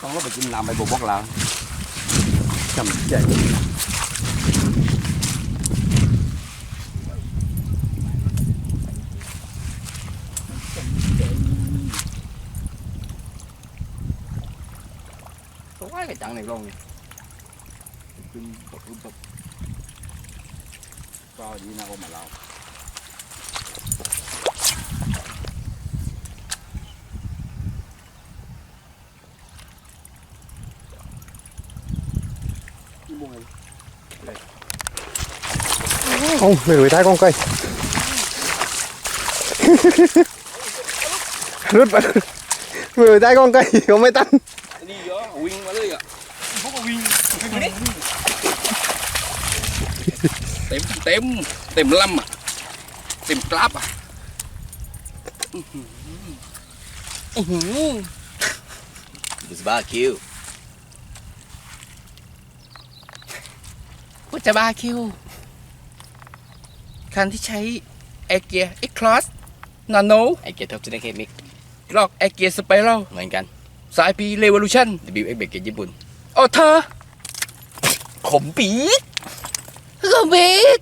ต้องเราไปกินน้ำใบบัวบกแล้วจำใจตัวไอ้กระจังในกรงขึ้นตก คิวพุทธบาคิวคันที่ใช้แอร์เกียร์เอ็กคลอสนาโนไอเกียร์ท็อปจะได้เคมิกกรอกแอร์เกียร์สไปรัลเหมือนกัน สายปีเรว o ลูชั่นบิวเอ็กเบกเกียร์ญี่ปุ่นโอ้เธอขมปี๊ดก็เบก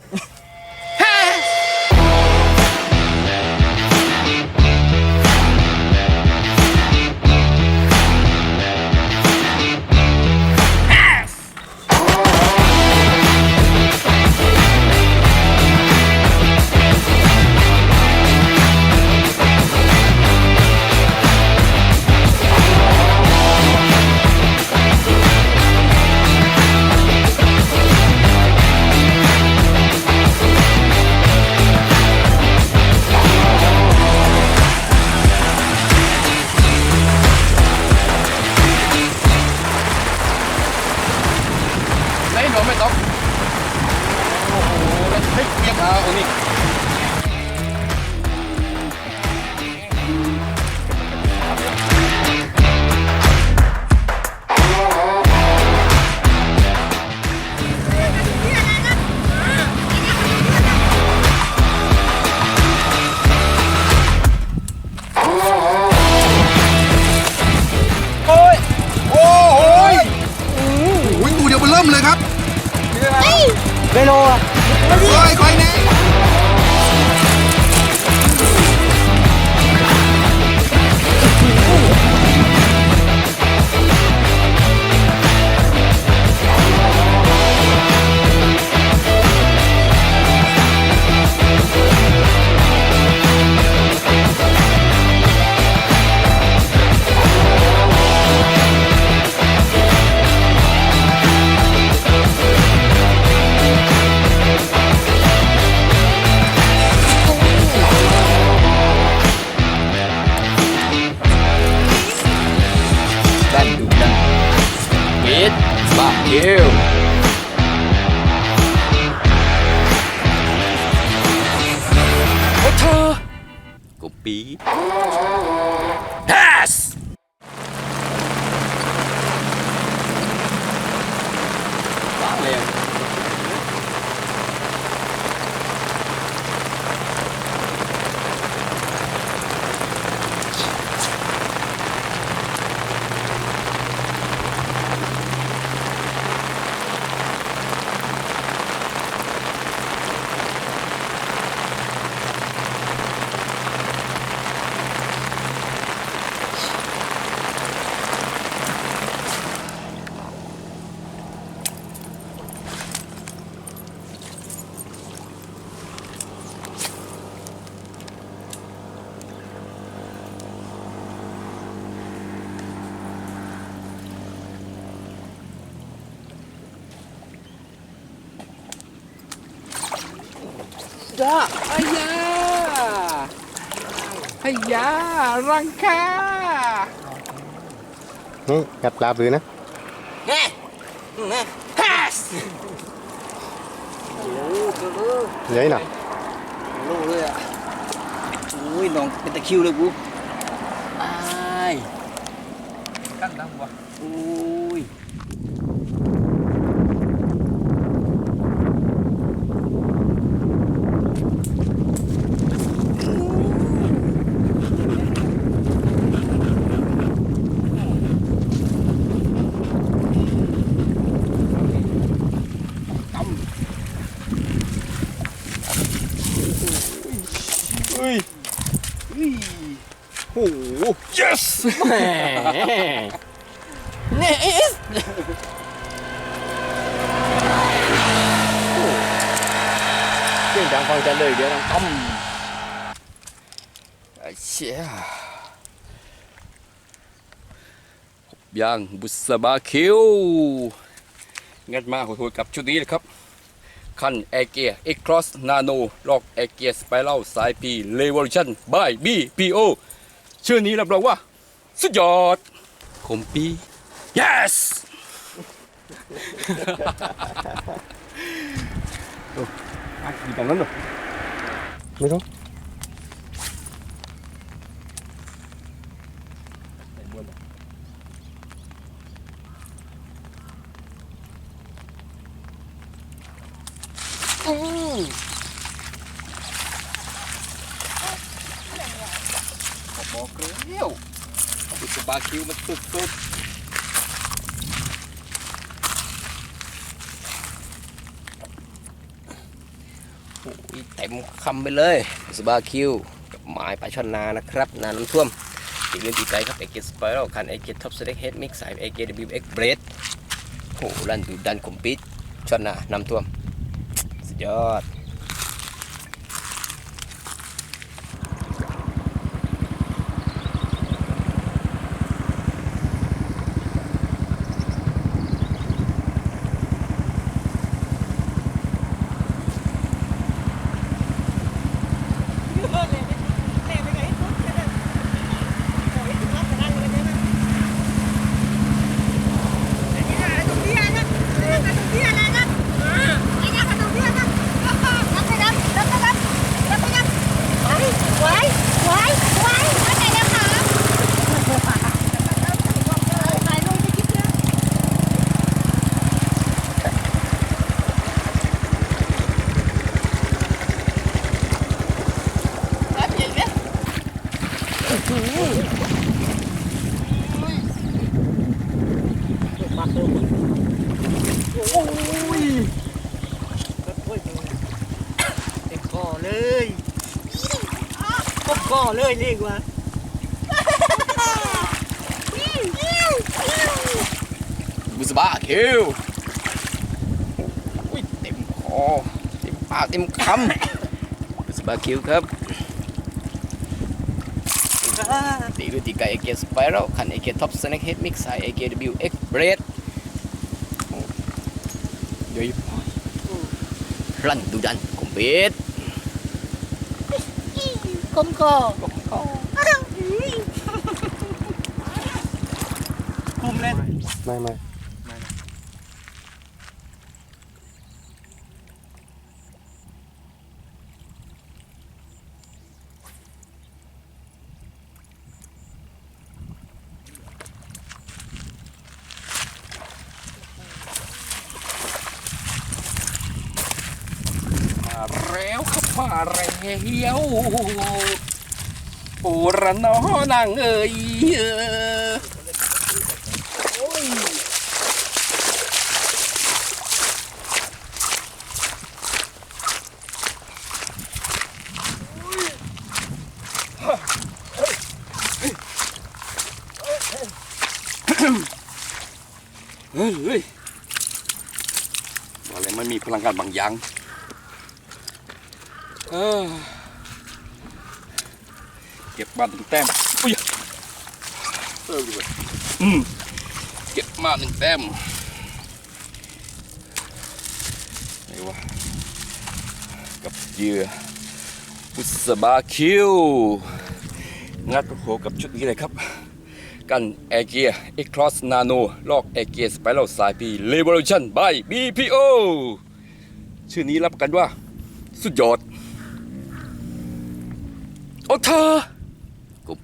เดียวมันเริ่มเลยครับเวโลอะค่อยค่อยๆแน่ จ้าอายาอายารังคานี่กัดปลาบือนะแน่แน่แฮสใหญ่หน่ะลูกเลยอะโอ้ยน้องเป็นตะคริวเลยกูอายกันนะวะโอ้ย yes แหมเนี่ยเอสเสียงดังฟังจะเลยเดี๋ยวดังต้อมไอ้เชี่ยย่างบุษบาคิวงัดมาโหดๆกับชุดนี้เลยครับ คันแอร์เกียร์เอ็กครอสนาโนลอกแอร์เกียร์สไปรัลสายพีเลเวอร์ชันบายบีพีโอ ชื่อนี้รับรองว่า สุดยอดคมปี yes อยู่ตรงนั้นเหรอไม่ต้อง บอกแล้วบุษบาคิวมันสุดๆโอ้ยเต็มคำไปเลยบุษบาคิวกับหมายปลาช่อนนานะครับนาน้ำท่วมอีกเรื่องตีไกลครับเอเกสไปรัลคันเอเกท็อปสเต็กเฮดมิกสายเอเกดบิวเอ็กเบรดโอ้ลั่นดูดันคอมปิดช่อนนาน้ำท่วมสุดยอด เต็มคอเลยก็คอ เลยเรียกว่าบุษบาคิวอุ้ยเต็มคอเต็มปากเต็มคำบุษบาคิวครับตีด้วยตีไก่เอเกียสไปรัลคันเอเกียท็อปสแน็คเฮดมิกซ์ไซเอเกียบิวเอ็กเบรดเดี๋ยวรันดูดันคอมเบ สคมคอคุมเล่นไม่ไม่ มาแล้วครับ มาแล้วปูระนอนางเอ้ยเฮ้ยอกเลยมันมีพลังงานบางอย่าง เออเก็บมาหนึ่งแต้มอุ้ยเออดีกว่าอืมเก็บมาหนึ่งแต้มไหนวะกับเหยื่อบุษบาคิว งัดโอ้โหกับชุดนี้เลยครับ กันแอร์เกียร์เอ็กครอสนาโนลอกแอร์เกียร์สไปรัลสายพีเลเวอร์ชันบาย BPO ชื่อนี้รับประกันว่า สุดยอด โอ้เธอกู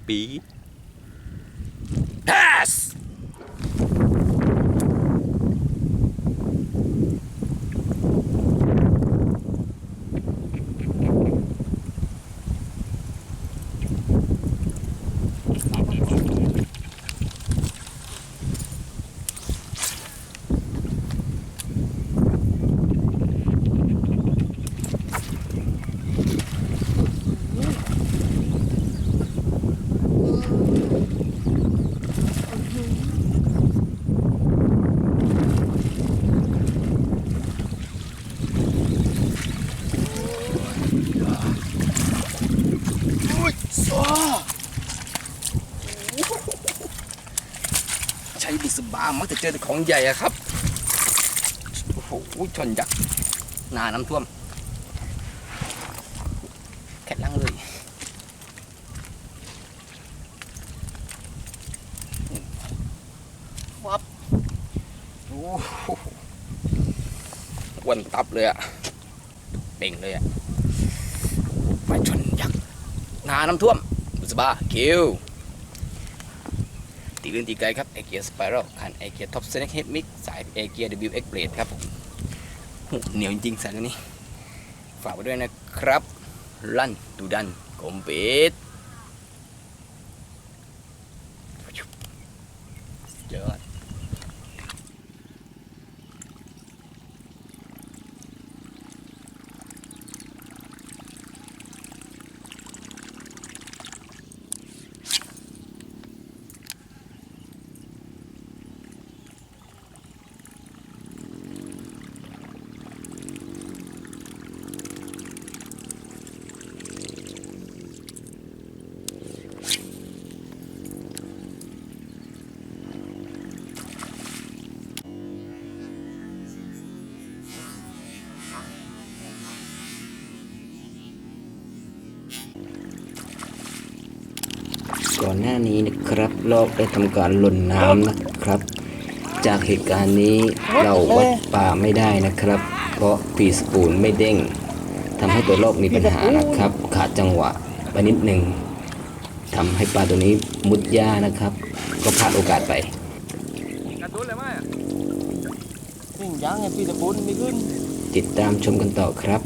ใช้บุษบามักจะเจอแต่ของใหญ่อะครับ โอ้โหชนยักษ์นาน้ำท่วมแค่ลังเลยวับโอ้วนตับเลยอะเป่งเลยอะไปชนยักษ์นาน้ำท่วมบุษบาคิว ลื่นตีไกลครับเอเกียสไปรัลคันเอเกียท็อปเซนเฮดมิกสายเอเกีย WX Blade ครับผมเหนียวจริงๆสายตัวนี้ ฝากไว้ด้วยนะครับ ลั่นดูดันกลมปิดเยอด ก่อนหน้านี้นะครับลอกได้ทำการหล่นน้ำนะครับ จากเหตุการณ์นี้เราวัดป่าไม่ได้นะครับ เพราะปีสปูนไม่เด้งทำให้ตัวลอกมีปัญหานะครับ ขาดจังหวะไปนิดหนึ่งทำให้ปลาตัวนี้มุดหญ้านะครับ ก็พลาดโอกาสไปกันโดนเลยไหมนี่ยังไงพี่ตะปูนไม่ขึ้นติดตามชมกันต่อครับ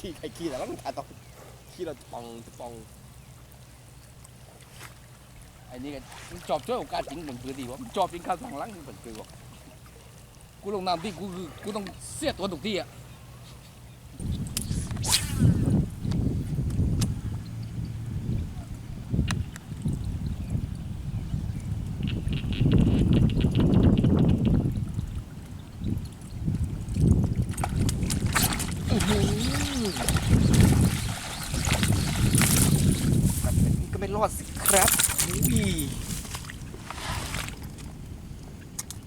ขี้เนี่ยขี้ใครขี้แต่ว่ามันขาดต้องขี้เราปองปองไอ้นี่ก็จอบช่วยโอกาสจริงเหมือนคือดีว่าจอบจริงข้าวสองลังเหมือนคือว่ากูลงน้ำที่กูคือกูต้องเสียตัวทุกที่อะ ก็ไม่รอดสิครับอุ้ย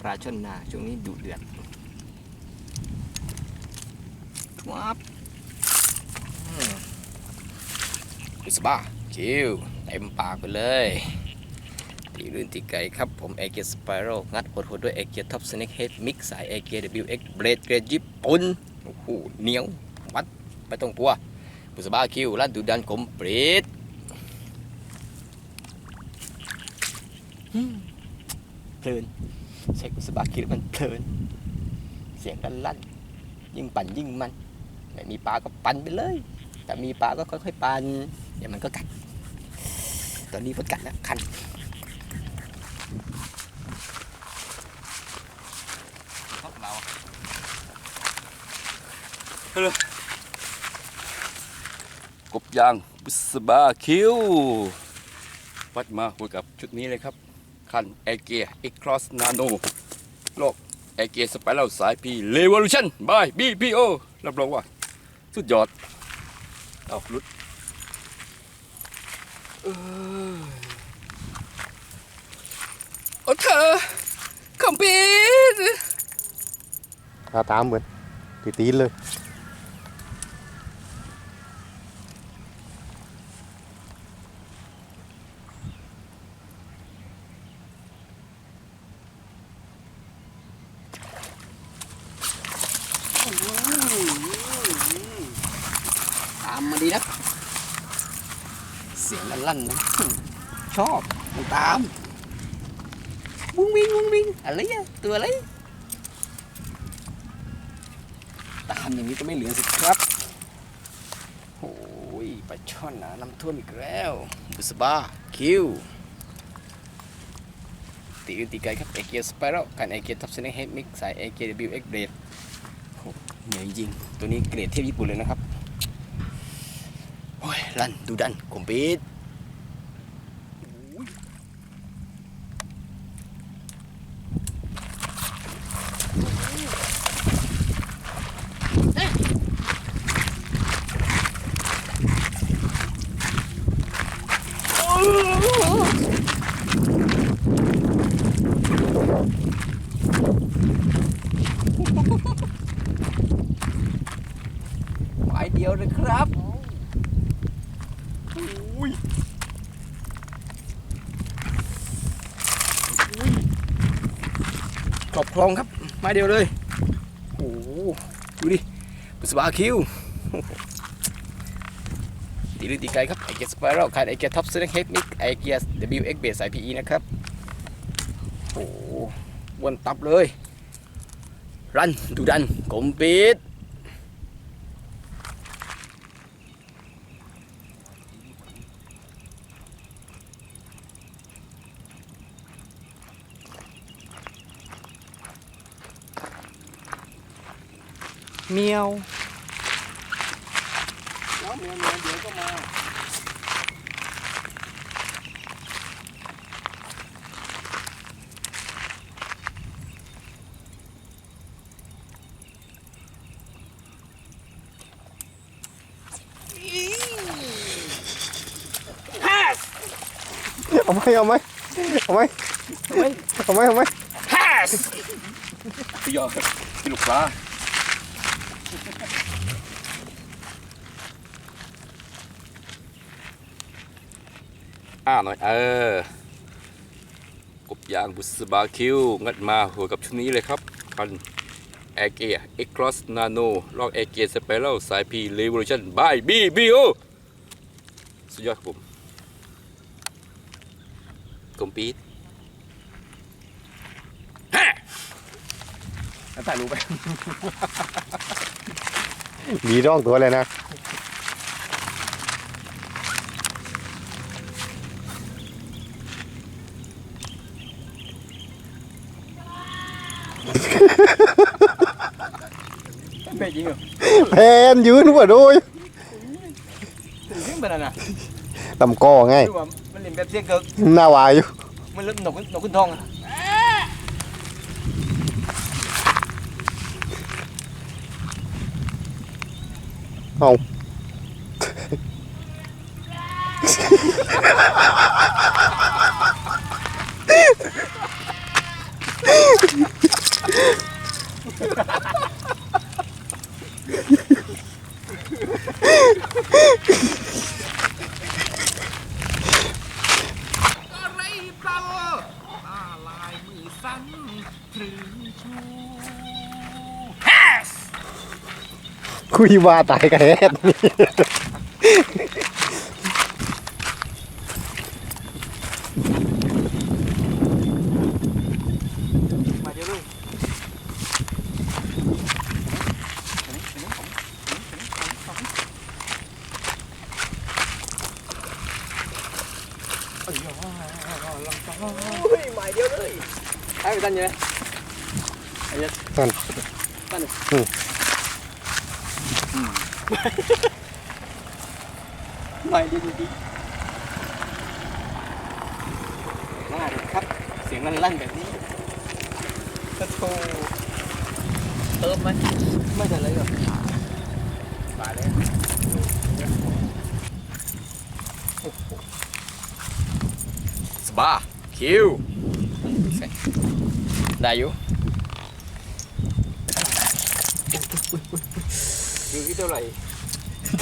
ปลาช่อนนาช่วงนี้ดุเดือดวับบุษบาคิวเต็มปากไปเลยตีลื่นตีไกลครับ ผมเอเกียสไปรัลงัดหดๆด้วยเอเกียท็อปสเน็กเฮดมิกสายเอเกีย WX Blade เกรดญี่ปุ่น โอ้โหเหนียววัด ไม่ต้องกลัวบุษบาคิวลั่นดูดันคอมปลีทเพลินใช้กุศบาคิดมันเพลิน เสียงกันลั่น ยิ่งปั่นยิ่งมันไม่มีปลาก็ปั่นไปเลย แต่มีปลาก็ค่อยๆปั่นเดี๋ยวมันก็กัด ตอนนี้มันกัดแล้วคัน กบยางบุษบาคิววัดมาคุยกับชุดนี้เลยครับ คันเอเกียอีครอสนาโนโลกเอเกียสไปแล้วสายพีเลวอลูชันบายบีพีโอรับรองว่า สุดยอด เอาลุดเอ้ยโอ้เธอคอมพิวตาตามเหมือนตีตีเลย ตามมาดีนะ เสียง ลั่นนะชอบมันตามวุ้งวิงวุ้งวิงอะไรอะตัวอะไร ตามอย่างนี้ก็ไม่เหลือสิครับโอ้ยปลาช่อนนะน้ำท่วมอีกแล้วบุษบาคิวตีอื่นตีไกลครับเอเกียสไปรัลกันเอเกียท็อปเซนเฮดมิกสายเอเกีย WX Blade โอ้เหนื่อยจริง ตัวนี้เกรดเทพญี่ปุ่นเลยนะครับโอ้ยลั่นดูดันคอมพิว หมายเดียวนะครับ คร องครับไม้เดียวเลยโอ้โหดูดิบุษบาคิวตีลือตีไกลครับไอเกียสไปรัลขาดไอเกียท็อปซีนเฮฟมิกไอเกีย WX เบสสาย PE นะครับโอ้โหวนตับเลย รันดูดันกลมปิด เมียวแล้วเมียเมียเดี๋ยวก็มาเอาไหมเอาไหมเอาไหมเอาไหมเอาไหมพี่ยอดครับพี่ลูกปลา อ่าหน่อยเออกบยางบุษบาคิว งัดมาหัวกับชุดนี้เลยครับคันแอร์เกียเอ็กครอสนาโนลอกแอร์เกียสเปเรลสายพีเรว o ลูชั่นบายบีบีโอสุดยอดครับผมกลมปีดถ่ายรูปไป มีร่องตัวเลยนะ ไม่จริงเหรอ แพนยืนหัวโดยถึงเป็นอะไรนะลำก้อไงดูว่ามันเล่นแบบเสียงเกิกหน้าวายอยู่มันเล่นหนกหนกขึ้นทองอะเอา ที่ว่าตายกันแฮดนี่ มาเดี๋ยวลูกเฮ้ยหมายเดียวเลยให้ไปตันยังไง นั่น ตัน อืม หมายเดียวจริงๆมาเลยครับ เสียงลั่นๆแบบนี้กระโถเติมไหมไม่จะเลยหรอตายแล้วสบาคิวได้อยู่อยู่ที่เท่าไหร่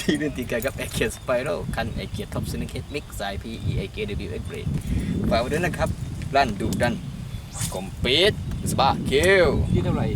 ที่เล่นตีกันกับไอเกียสไปรัลคันไอเกียท็อปซินิเคตมิกสาย PE ไอเกีย WX เบรดฝากไว้ด้วยนะครับ ลั่นดูดันคอมปิดสปาคิวที่เท่าไหร่